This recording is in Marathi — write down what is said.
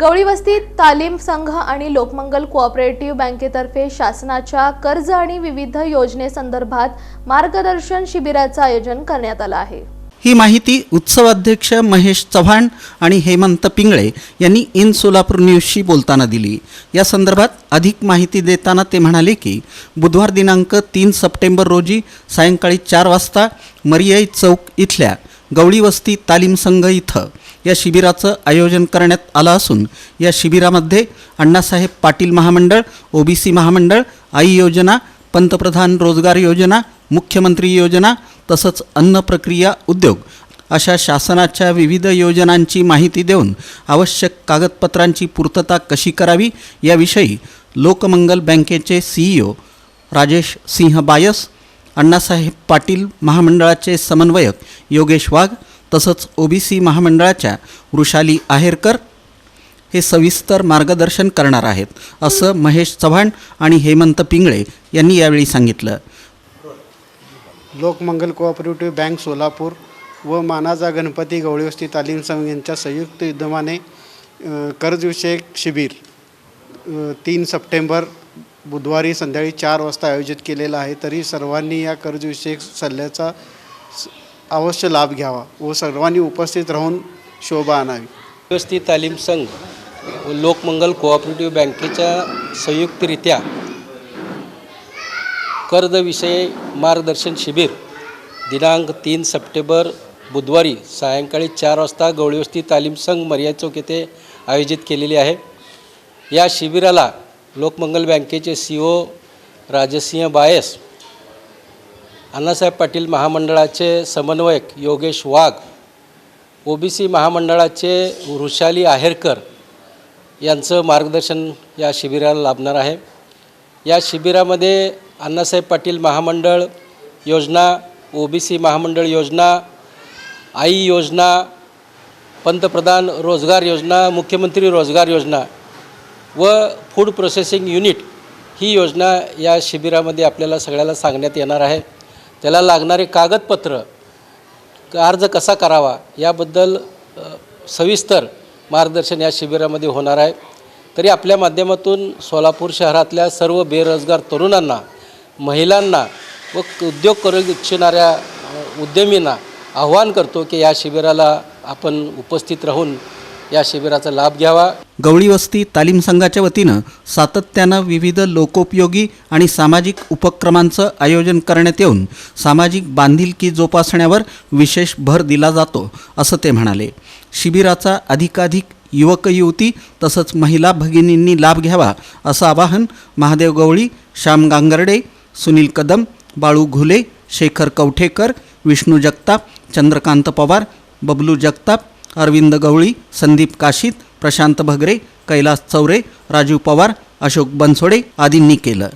गवळी वस्ती तालीम संघ आणि लोकमंगल कोऑपरेटिव्ह बँकेतर्फे शासनाच्या कर्ज आणि विविध योजनेसंदर्भात मार्गदर्शन शिबिराचं आयोजन करण्यात आलं आहे. ही माहिती उत्सवाध्यक्ष महेश चव्हाण आणि हेमंत पिंगळे यांनी इन सोलापूर न्यूजशी बोलताना दिली. या संदर्भात अधिक माहिती देताना ते म्हणाले की बुधवार दिनांक तीन सप्टेंबर रोजी सायंकाळी चार वाजता मरियाई चौक इथल्या गवळी वस्ती तालीम संघ इथं या शिबिराचं आयोजन करण्यात आलं असून या शिबिरामध्ये अण्णासाहेब पाटील महामंडळ ओबीसी महामंडळ आई योजना पंतप्रधान रोजगार योजना मुख्यमंत्री योजना तसंच अन्न प्रक्रिया उद्योग अशा शासनाच्या विविध योजनांची माहिती देऊन आवश्यक कागदपत्रांची पूर्तता कशी करावी याविषयी लोकमंगल बँकेचे सीईओ राजेश सिंह बायस अण्णासाहेब पाटील महामंडळाचे समन्वयक योगेश वाघ तसंच ओबीसी महामंडळाच्या वृषाली आहेरकर हे सविस्तर मार्गदर्शन करणार आहेत असं महेश चव्हाण आणि हेमंत पिंगळे यांनी यावेळी सांगितलं. लोकमंगल कोऑपरेटिव्ह बँक सोलापूर व मानाचा गणपती गवळीवस्ती तालीम संघ यांच्या संयुक्त विद्यमाने कर्जविषयक शिबिर तीन सप्टेंबर बुधवारी संध्याकाळी चार वाजता आयोजित केलेलं आहे. तरी सर्वांनी या कर्जविषयक सल्ल्याचा स- अवश्य लाभ घ्यावा व सर्वांनी उपस्थित राहून शोभा आणावी. व्यवस्थित तालीम संघ व लोकमंगल कोऑपरेटिव्ह बँकेच्या संयुक्तरित्या कर्जविषयी मार्गदर्शन शिबिर दिनांक तीन सप्टेंबर बुधवारी सायंकाळी चार वाजता गवळीवस्ती तालीम संघ मर्याद चौक येथे आयोजित केलेली आहे. या शिबिराला लोकमंगल बँकेचे सी ओ राजसिंह बायस अण्णासाहेब पाटील महामंडळाचे समन्वयक योगेश वाघ ओबीसी महामंडळाचे वृषाली आहेरकर यांचं मार्गदर्शन या शिबिराला लाभणार आहे. या शिबिरामध्ये अण्णासाहेब पाटील महामंडळ योजना ओबीसी महामंडळ योजना आई योजना पंतप्रधान रोजगार योजना मुख्यमंत्री रोजगार योजना व फूड प्रोसेसिंग युनिट ही योजना या शिबिरामध्ये आपल्याला सगळ्याला सांगण्यात येणार आहे. त्याला लागणारे कागदपत्र अर्ज कसा करावा याबद्दल सविस्तर मार्गदर्शन या शिबिरामध्ये होणार आहे. तरी आपल्या माध्यमातून सोलापूर शहरातल्या सर्व बेरोजगार तरुणांना महिलांना व उद्योग करू इच्छिणाऱ्या उद्यमींना आव्हान करतो की या शिबिराला आपण उपस्थित राहून या शिबिराचा लाभ घ्यावा. गवळी वस्ती तालीम संघाच्या वतीनं सातत्यानं विविध लोकोपयोगी आणि सामाजिक उपक्रमांचं आयोजन करण्यात येऊन सामाजिक बांधिलकी जोपासण्यावर विशेष भर दिला जातो असं ते म्हणाले. शिबिराचा अधिकाधिक युवक युवती तसंच महिला भगिनींनी लाभ घ्यावा असं आवाहन महादेव गवळी श्याम गांगर्डे सुनील कदम बाळू घुले शेखर कवठेकर विष्णू जगताप चंद्रकांत पवार बबलू जगताप अरविंद गवळी संदीप काशीत प्रशांत भगरे कैलास चौरे राजू पवार अशोक बनसोडे आदींनी केलं.